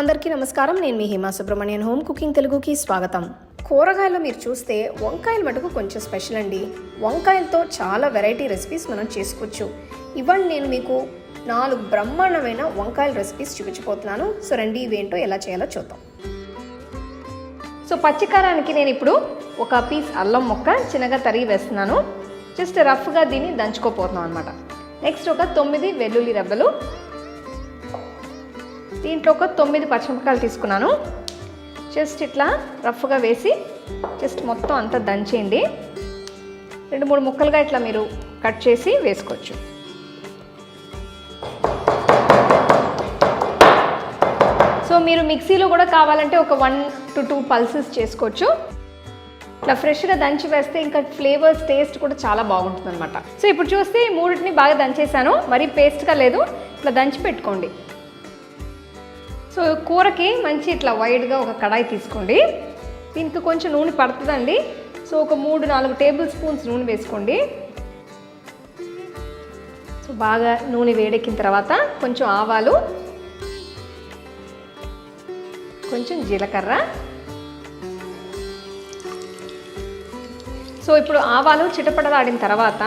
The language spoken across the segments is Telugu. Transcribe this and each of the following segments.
అందరికీ నమస్కారం. నేను మీ హిమా సుబ్రహ్మణ్యన్. హోమ్ కుకింగ్ తెలుగుకి స్వాగతం. కూరగాయలు మీరు చూస్తే వంకాయలు మటుకు కొంచెం స్పెషల్ అండి. వంకాయలతో చాలా వెరైటీ రెసిపీస్ మనం చేసుకోవచ్చు. ఇవాళ నేను మీకు నాలుగు బ్రహ్మాండమైన వంకాయల రెసిపీస్ చూపించబోతున్నాను. సో రండి ఇవేంటో ఎలా చేయాలో చూద్దాం. సో పచ్చికారానికి నేను ఇప్పుడు ఒక పీస్ అల్లం మొక్క చిన్నగా తరిగి వేస్తున్నాను. జస్ట్ రఫ్గా దీన్ని దంచుకోపోతున్నాం అనమాట నెక్స్ట్ ఒక తొమ్మిది వెల్లుల్లి రెబ్బలు దీంట్లో ఒక తొమ్మిది పచ్చిమిరపకాయలు తీసుకున్నాను. జస్ట్ ఇట్లా రఫ్గా వేసి జస్ట్ మొత్తం అంతా దంచేయండి. రెండు మూడు ముక్కలుగా ఇట్లా మీరు కట్ చేసి వేసుకోవచ్చు. సో మీరు మిక్సీలో కూడా కావాలంటే ఒక వన్ టు టూ పల్సెస్ చేసుకోవచ్చు. ఇట్లా ఫ్రెష్గా దంచి వేస్తే ఇంకా ఫ్లేవర్స్ టేస్ట్ కూడా చాలా బాగుంటుంది అనమాట సో ఇప్పుడు చూస్తే ఈ మూడింటిని బాగా దంచేసాను మరీ పేస్ట్గా లేదు. ఇట్లా దంచి పెట్టుకోండి. సో కూరకి మంచి ఇట్లా వైడ్గా ఒక కడాయి తీసుకోండి. దీనికి కొంచెం నూనె పడుతుందండి. సో ఒక మూడు నాలుగు టేబుల్ స్పూన్స్ నూనె వేసుకోండి. సో బాగా నూనె వేడెక్కిన తర్వాత కొంచెం ఆవాలు కొంచెం జీలకర్ర. సో ఇప్పుడు ఆవాలు చిటపడలాడిన తర్వాత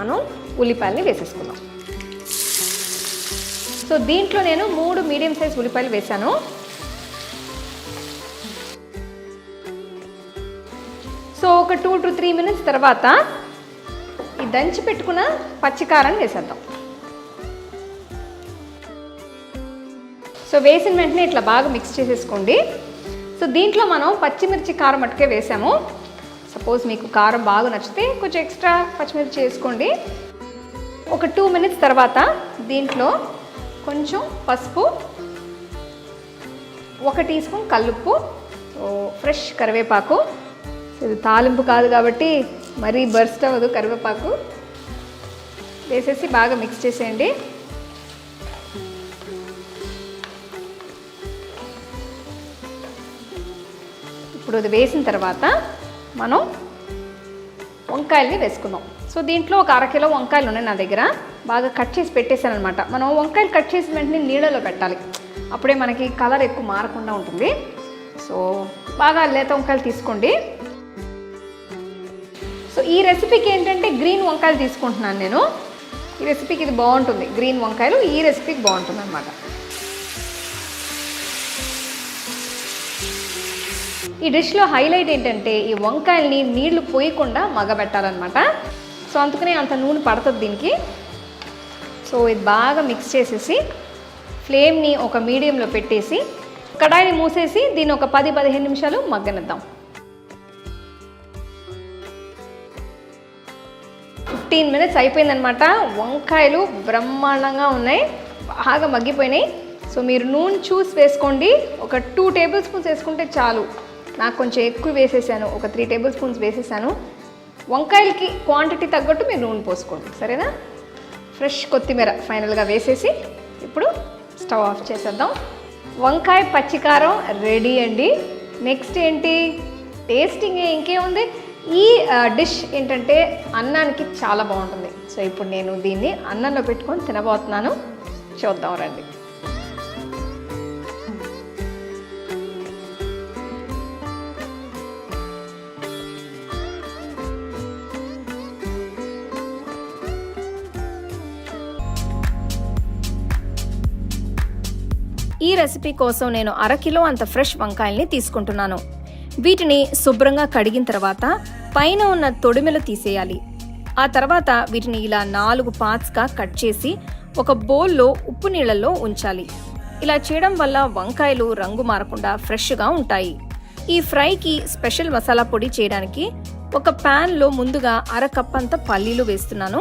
మనం ఉల్లిపాయలని వేసేసుకుందాం. సో దీంట్లో నేను మూడు మీడియం సైజ్ ఉల్లిపాయలు వేశాను. సో ఒక టూ టు త్రీ మినిట్స్ తర్వాత ఈ దంచి పెట్టుకున్న పచ్చికారాన్ని వేసేద్దాం. సో వేసిన వెంటనే ఇట్లా బాగా మిక్స్ చేసేసుకోండి. సో దీంట్లో మనం పచ్చిమిర్చి కారం మటుకే వేసాము. సపోజ్ మీకు కారం బాగా నచ్చితే కొంచెం ఎక్స్ట్రా పచ్చిమిర్చి వేసుకోండి. ఒక టూ మినిట్స్ తర్వాత దీంట్లో కొంచెం పసుపు ఒక టీ స్పూన్ కల్లుప్పు ఫ్రెష్ కరివేపాకు. ఇది తాలింపు కాదు కాబట్టి మరీ బర్స్ట్ అవ్వదు కరివేపాకు. వేసేసి బాగా మిక్స్ చేసేయండి. ఇప్పుడు అది వేసిన తర్వాత మనం వంకాయల్ని వేసుకుందాం. సో దీంట్లో ఒక అరకిలో వంకాయలు ఉన్నాయి నా దగ్గర. బాగా కట్ చేసి పెట్టేశాను అనమాట మనం వంకాయలు కట్ చేసిన వెంటనే నీళ్ళలో పెట్టాలి. అప్పుడే మనకి కలర్ ఎక్కువ మారకుండా ఉంటుంది. సో బాగా లేత వంకాయలు తీసుకోండి. సో ఈ రెసిపీకి ఏంటంటే గ్రీన్ వంకాయలు తీసుకుంటున్నాను నేను. ఈ రెసిపీకి ఇది బాగుంటుంది. గ్రీన్ వంకాయలు ఈ రెసిపీకి బాగుంటుంది అనమాట ఈ డిష్లో హైలైట్ ఏంటంటే ఈ వంకాయల్ని నీళ్ళు పోయకుండా మగ్గబెట్టాలన్నమాట. సో అందుకనే అంత నూనె పడుతుంది దీనికి. సో ఇది బాగా మిక్స్ చేసేసి ఫ్లేమ్ని ఒక మీడియంలో పెట్టేసి కడాయిని మూసేసి దీన్ని ఒక పది పదిహేను నిమిషాలు మగ్గనిద్దాం. ఫిఫ్టీన్ మినిట్స్ అయిపోయిందనమాట. వంకాయలు బ్రహ్మాండంగా ఉన్నాయి. బాగా మగ్గిపోయినాయి. సో మీరు నూనె చూసి వేసుకోండి. ఒక టూ టేబుల్ స్పూన్స్ వేసుకుంటే చాలు. నాకు కొంచెం ఎక్కువ వేసేసాను. ఒక త్రీ టేబుల్ స్పూన్స్ వేసేసాను. వంకాయలకి క్వాంటిటీ తగ్గట్టు మీరు నూనె పోసుకోండి. సరేనా? ఫ్రెష్ కొత్తిమీర ఫైనల్గా వేసేసి ఇప్పుడు స్టవ్ ఆఫ్ చేసేద్దాం. వంకాయ పచ్చికారం రెడీ అండి. నెక్స్ట్ ఏంటి? టేస్టింగ్ ఇంకేముంది? ఈ డిష్ ఏంటంటే అన్నానికి చాలా బాగుంటుంది. సో ఇప్పుడు నేను దీన్ని అన్నంలో పెట్టుకొని తినబోతున్నాను. చూద్దాం రండి. రెసిపీ కోసం నేను అరకిలో అంత ఫ్రెష్ వంకాయల్ని తీసుకుంటున్నాను. వీటిని శుభ్రంగా కడిగిన తర్వాత పైన ఉన్న తొడిమెలు తీసేయాలి. ఆ తర్వాత వీటిని ఇలా నాలుగు పార్ట్స్గా కట్ చేసి ఒక బౌల్లో ఉప్పు నీళ్ళల్లో ఉంచాలి. ఇలా చేయడం వల్ల వంకాయలు రంగు మారకుండా ఫ్రెష్గా ఉంటాయి. ఈ ఫ్రైకి స్పెషల్ మసాలా పొడి చేయడానికి ఒక ప్యాన్లో ముందుగా అర కప్ అంత పల్లీలు వేస్తున్నాను.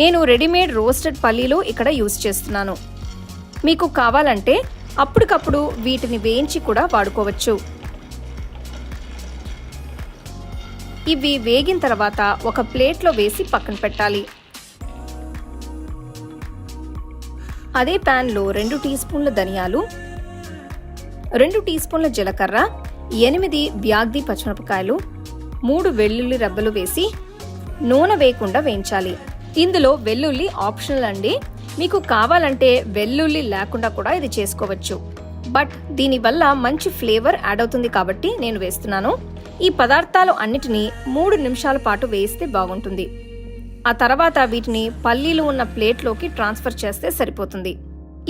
నేను రెడీమేడ్ రోస్టెడ్ పల్లీలు ఇక్కడ యూస్ చేస్తున్నాను. మీకు కావాలంటే అప్పటికప్పుడు వీటిని వేయించి కూడా వాడుకోవచ్చు. ఇవి వేగిన తర్వాత ఒక ప్లేట్లో వేసి పక్కన పెట్టాలి. అదే ప్యాన్లో రెండు టీ స్పూన్ల ధనియాలు రెండు టీ స్పూన్ల జీలకర్ర ఎనిమిది బ్యాగ్ది పచ్చిమిరపకాయలు మూడు వెల్లుల్లి రెబ్బలు వేసి నూనె వేయకుండా వేయించాలి. ఇందులో వెల్లుల్లి ఆప్షనల్ అండి. మీకు కావాలంటే వెల్లుల్లి లేకుండా కూడా ఇది చేసుకోవచ్చు. బట్ దీనివల్ల మంచి ఫ్లేవర్ యాడ్ అవుతుంది కాబట్టి నేను వేస్తున్నాను. ఈ పదార్థాలు అన్నిటినీ మూడు నిమిషాల పాటు వేస్తే బాగుంటుంది. ఆ తర్వాత వీటిని పల్లీలు ఉన్న ప్లేట్లోకి ట్రాన్స్ఫర్ చేస్తే సరిపోతుంది.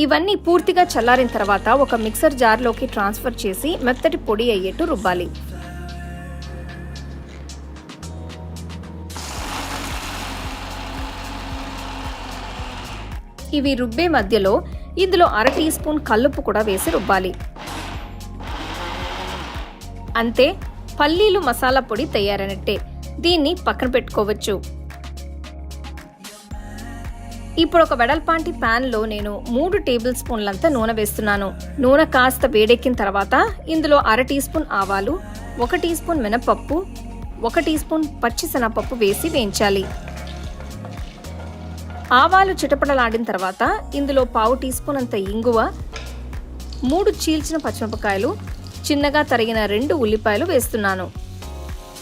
ఇవన్నీ పూర్తిగా చల్లారిన తర్వాత ఒక మిక్సర్ జార్లోకి ట్రాన్స్ఫర్ చేసి మెత్తటి పొడి అయ్యేట్టు రుబ్బాలి. ఇవి రుబ్బే మధ్యలో ఇందులో అర టీ స్పూన్ కల్లుప్పు కూడా వేసి రుబ్బాలి. అంతే పల్లీలు మసాలా పొడి తయారైనట్టే. దీన్ని పక్కన పెట్టుకోవచ్చు. ఇప్పుడు ఒక వెడల్పాంటి ప్యాన్లో నేను మూడు టేబుల్ స్పూన్లంతా నూనె వేస్తున్నాను. నూనె కాస్త వేడెక్కిన తర్వాత ఇందులో అర టీ స్పూన్ ఆవాలు ఒక టీ స్పూన్ మినపప్పు ఒక టీ స్పూన్ పచ్చిశనగపప్పు వేసి వేయించాలి. ఆవాలు చిటపటలాడిన తర్వాత ఇందులో పావు టీ స్పూన్ అంత ఇంగువ మూడు చీల్చిన పచ్చిమిరపకాయలు చిన్నగా తరిగిన రెండు ఉల్లిపాయలు వేస్తున్నాను.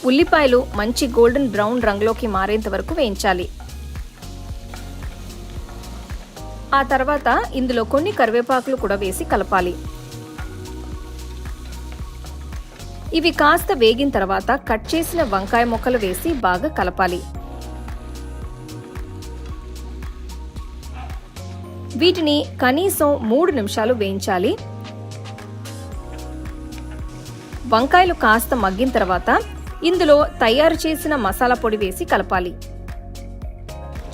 ఉల్లిపాయలు మంచి గోల్డెన్ బ్రౌన్ రంగులోకి మారేంత వరకు వేయించాలి. ఆ తర్వాత ఇందులో కొన్ని కరివేపాకులు కూడా వేసి కలపాలి. ఇవి కాస్త వేగిన తర్వాత కట్ చేసిన వంకాయ ముక్కలు వేసి బాగా కలపాలి. వీటిని కనీసం మూడు నిమిషాలు వేయించాలి. వంకాయలు కాస్త మగ్గిన తర్వాత ఇందులో తయారు చేసిన మసాలా పొడి వేసి కలపాలి.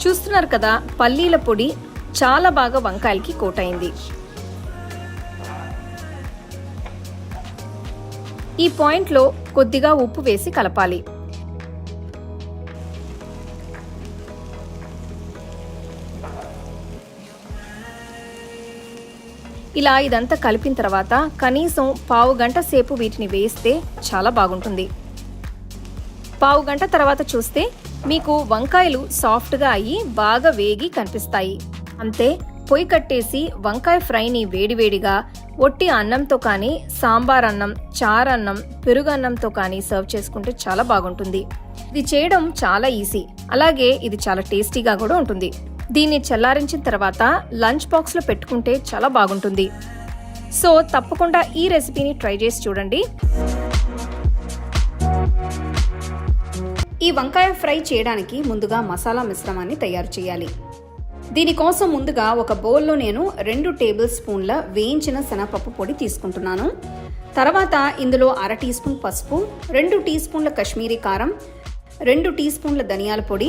చూస్తున్నారు కదా పల్లీల పొడి చాలా బాగా వంకాయలకి కోటైంది. ఈ పాయింట్లో కొద్దిగా ఉప్పు వేసి కలపాలి. ఇలా ఇదంతా కలిపిన తర్వాత కనీసం పావు గంట సేపు వీటిని వేస్తే చాలా బాగుంటుంది. పావు గంట తర్వాత చూస్తే మీకు వంకాయలు సాఫ్ట్గా అయ్యి బాగా వేగి కనిపిస్తాయి. అంతే పొయ్యి కట్టేసి వంకాయ ఫ్రైని వేడివేడిగా ఒట్టి అన్నంతో కానీ సాంబార్ అన్నం చారన్నం పెరుగన్నంతో కానీ సర్వ్ చేసుకుంటే చాలా బాగుంటుంది. ఇది చేయడం చాలా ఈజీ. అలాగే ఇది చాలా టేస్టీగా కూడా ఉంటుంది. దీన్ని చల్లారించిన తర్వాత లంచ్ బాక్స్లో పెట్టుకుంటే చాలా బాగుంటుంది. సో తప్పకుండా ఈ రెసిపీని ట్రై చేసి చూడండి. ఈ వంకాయ ఫ్రై చేయడానికి ముందుగా మసాలా మిశ్రమాన్ని తయారు చేయాలి. దీనికోసం ముందుగా ఒక బౌల్లో నేను రెండు టేబుల్ స్పూన్ల వేయించిన శనగపప్పు పొడి తీసుకుంటున్నాను. తర్వాత ఇందులో అర టీ స్పూన్ పసుపు రెండు టీ స్పూన్ల కశ్మీరీ కారం రెండు టీ స్పూన్ల ధనియాల పొడి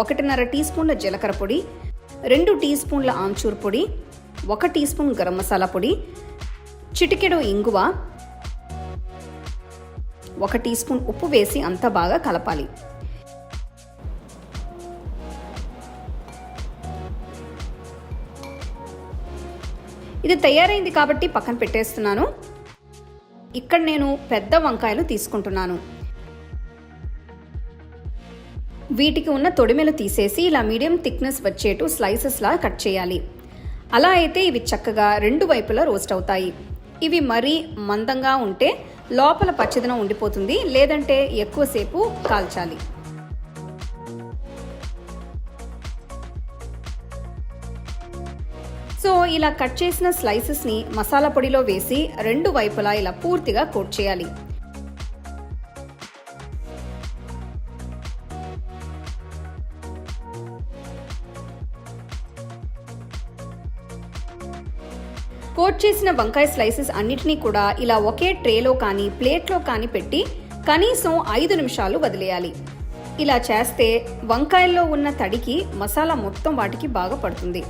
ఒకటిన్నర టీ స్పూన్ల జీలకర్ర పొడి రెండు టీ స్పూన్ల ఆమ్చూర్ పొడి ఒక టీ స్పూన్ గరం మసాలా పొడి చిటికెడు ఇంగువ ఒక టీ స్పూన్ ఉప్పు వేసి అంతా బాగా కలపాలి. ఇది తయారైంది కాబట్టి పక్కన పెట్టేస్తున్నాను. ఇక్కడ నేను పెద్ద వంకాయలు తీసుకుంటున్నాను. వీటికి ఉన్న తొడిమెలు తీసేసి ఇలా మీడియం థిక్నెస్ వచ్చేటు స్లైసెస్లా కట్ చేయాలి. అలా అయితే ఇవి చక్కగా రెండు వైపులా రోస్ట్ అవుతాయి. ఇవి మరీ మందంగా ఉంటే లోపల పచ్చదనం ఉండిపోతుంది లేదంటే ఎక్కువసేపు కాల్చాలి. సో ఇలా కట్ చేసిన స్లైసెస్ని మసాలా పొడిలో వేసి రెండు వైపులా ఇలా పూర్తిగా కోట్ చేయాలి. కోట్ చేసిన వంకాయ స్లైసెస్ అన్నిటినీ కూడా ఇలా ఒకే ట్రేలో కానీ ప్లేట్లో కానీ పెట్టి కనీసం ఐదు నిమిషాలు వదిలేయాలి. ఇలా చేస్తే వంకాయల్లో ఉన్న తడికి మసాలా మొత్తం వాటికి బాగా పడుతుంది.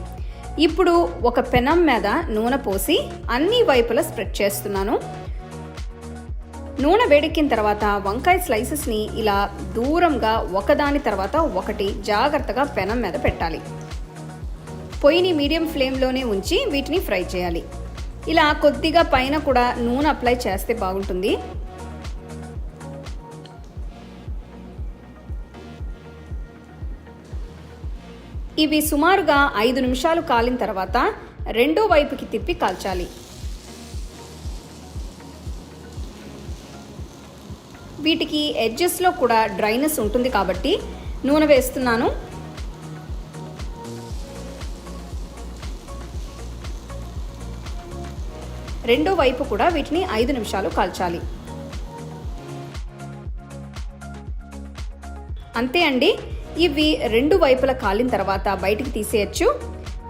ఇప్పుడు ఒక పెనం మీద నూనె పోసి అన్ని వైపులా స్ప్రెడ్ చేస్తున్నాను. నూనె వేడెక్కిన తర్వాత వంకాయ స్లైసెస్ని ఇలా దూరంగా ఒకదాని తర్వాత ఒకటి జాగ్రత్తగా పెనం మీద పెట్టాలి. పొయ్యిని మీడియం ఫ్లేమ్లోనే ఉంచి వీటిని ఫ్రై చేయాలి. ఇలా కొద్దిగా పైన కూడా నూనె అప్లై చేస్తే బాగుంటుంది. ఇవి సుమారుగా ఐదు నిమిషాలు కాలిన తర్వాత రెండో వైపుకి తిప్పి కాల్చాలి. వీటికి ఎడ్జెస్లో కూడా డ్రైనెస్ ఉంటుంది కాబట్టి నూనె వేస్తున్నాను. రెండో వైపు కూడా వీటిని ఐదు నిమిషాలు కాల్చాలి. అంతే అండి. ఇవి రెండు వైపుల కాలిన తర్వాత బయటికి తీసేయచ్చు.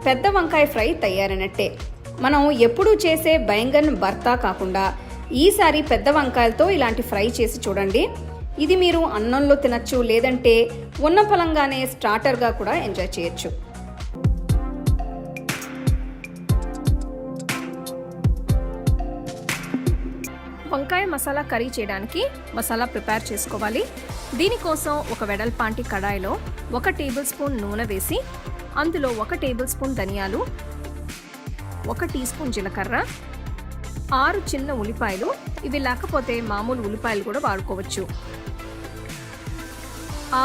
పెద్ద వంకాయ ఫ్రై తయారైనట్టే. మనం ఎప్పుడూ చేసే బైంగన్ భర్తా కాకుండా ఈసారి పెద్ద వంకాయలతో ఇలాంటి ఫ్రై చేసి చూడండి. ఇది మీరు అన్నంలో తినచ్చు లేదంటే ఉన్న పొలంగానే స్టార్టర్గా కూడా ఎంజాయ్ చేయొచ్చు. వంకాయ మసాలా కర్రీ చేయడానికి మసాలా ప్రిపేర్ చేసుకోవాలి. దీనికోసం ఒక వెడల్పాంటి కడాయిలో ఒక టేబుల్ స్పూన్ నూనె వేసి అందులో ఒక టేబుల్ స్పూన్ ధనియాలు ఒక టీ స్పూన్ జీలకర్ర ఆరు చిన్న ఉల్లిపాయలు. ఇవి లేకపోతే మామూలు ఉల్లిపాయలు కూడా వాడుకోవచ్చు.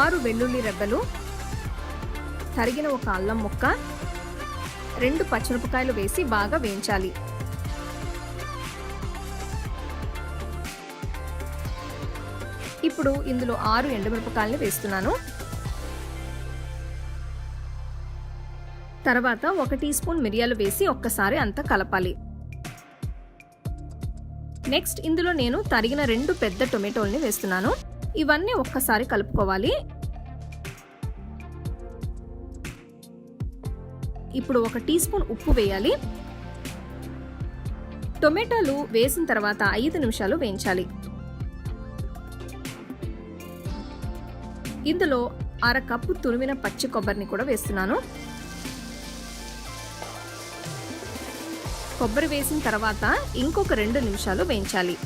ఆరు వెల్లుల్లి రెబ్బలు తరిగిన ఒక అల్లం ముక్క రెండు పచ్చిమిరపకాయలు వేసి బాగా వేయించాలి. ఇప్పుడు ఇందులో ఆరు ఎండుమిరపకాయలను వేస్తున్నాను. తర్వాత ఒక టీ స్పూన్ మిరియాలు వేసి ఒక్కసారి అంతా కలపాలి. నెక్స్ట్ ఇందులో నేను తరిగిన రెండు పెద్ద టొమాటోల్ని వేస్తున్నాను. ఇవన్నీ ఒక్కసారి కలుపుకోవాలి. ఇప్పుడు ఒక టీ స్పూన్ ఉప్పు వేయాలి. టొమాటోలు వేసిన తర్వాత ఐదు నిమిషాలు వేయించాలి. ఇందులో అర కప్పు తురిమిన పచ్చి కొబ్బరిని కూడా వేస్తున్నాను. కొబ్బరి వేసిన తర్వాత ఇంకొక రెండు నిమిషాలు వేయించాలి.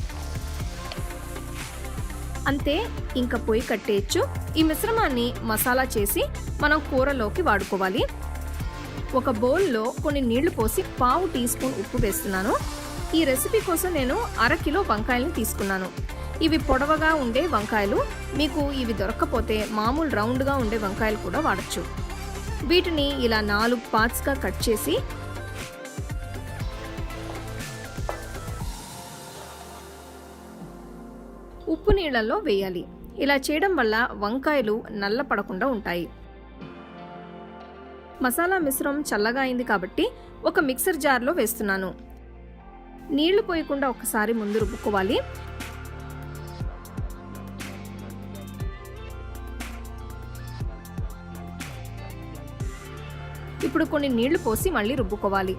అంతే ఇంకా పొయ్యి కట్టేయచ్చు. ఈ మిశ్రమాన్ని మసాలా చేసి మనం కూరలోకి వాడుకోవాలి. ఒక బౌల్లో కొన్ని నీళ్ళు పోసి పావు టీ స్పూన్ ఉప్పు వేస్తున్నాను. ఈ రెసిపీ కోసం నేను అర కిలో వంకాయలను తీసుకున్నాను. ఇవి పొడవగా ఉండే వంకాయలు మీకు ఇవి దొరకకపోతే మామూలు రౌండ్గా ఉండే వంకాయలు కూడా వాడచ్చు. వీటిని ఇలా నాలుగు పార్ట్స్గా కట్ చేసి ఉప్పు నీళ్ళల్లో వేయాలి. ఇలా చేయడం వల్ల వంకాయలు నల్ల పడకుండా ఉంటాయి. మసాలా మిశ్రమం చల్లగా అయింది కాబట్టి ఒక మిక్సర్ జార్లో వేస్తున్నాను. నీళ్ళు పోయకుండా ఒకసారి ముందు రుబ్బుకోవాలి. ఇప్పుడు కొన్ని నీళ్ళు పోసి మళ్ళీ రుబ్బుకోవాలి.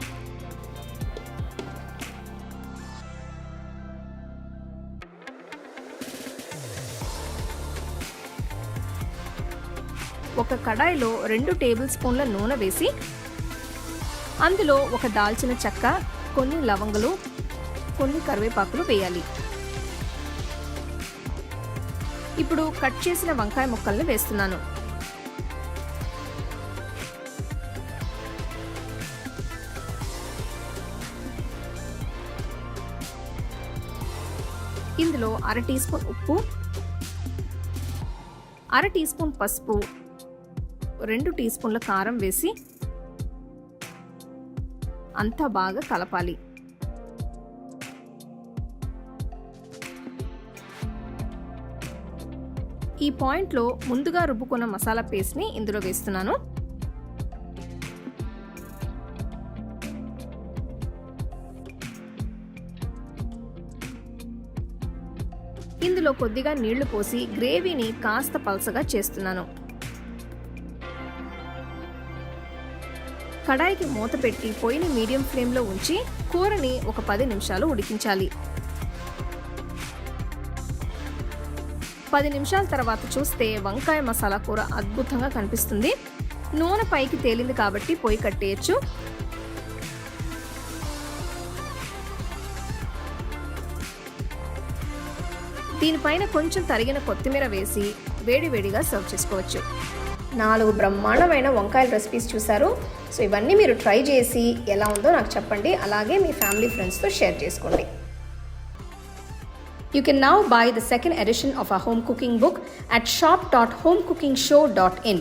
ఒక కడాయిలో రెండు టేబుల్ స్పూన్ల నూనె వేసి అందులో ఒక దాల్చిన చెక్క కొన్ని లవంగలు కొన్ని కరివేపాకులు వేయాలి. ఇప్పుడు కట్ చేసిన వంకాయ ముక్కల్ని వేస్తున్నాను. ఇందులో అర టీ స్పూన్ ఉప్పు అర టీ స్పూన్ పసుపు రెండు టీ స్పూన్ల కారం వేసి అంతా బాగా కలపాలి. ఈ పాయింట్లో ముందుగా రుబ్బుకున్న మసాలా పేస్ట్ని ఇందులో వేస్తున్నాను. ఇందులో కొద్దిగా నీళ్ళు పోసి గ్రేవీని కాస్త పలసగా చేస్తున్నాను. కడాయికి మూత పెట్టి పొయ్యిని మీడియం ఫ్లేమ్లో ఉంచి కూరని ఒక పది నిమిషాలు ఉడికించాలి. పది నిమిషాల తర్వాత చూస్తే వంకాయ మసాలా కూర అద్భుతంగా కనిపిస్తుంది. నూనె పైకి తేలింది కాబట్టి పొయ్యి కట్టేయచ్చు. దీనిపైన కొంచెం తరిగిన కొత్తిమీర వేసి వేడివేడిగా సర్వ్ చేసుకోవచ్చు. నాలుగు బ్రహ్మాండమైన వంకాయల రెసిపీస్ చూసారు సో ఇవన్నీ మీరు ట్రై చేసి ఎలా ఉందో నాకు చెప్పండి. అలాగే మీ ఫ్యామిలీ ఫ్రెండ్స్తో షేర్ చేసుకోండి. You can now buy the second edition of our home cooking book at shop.homecookingshow.in.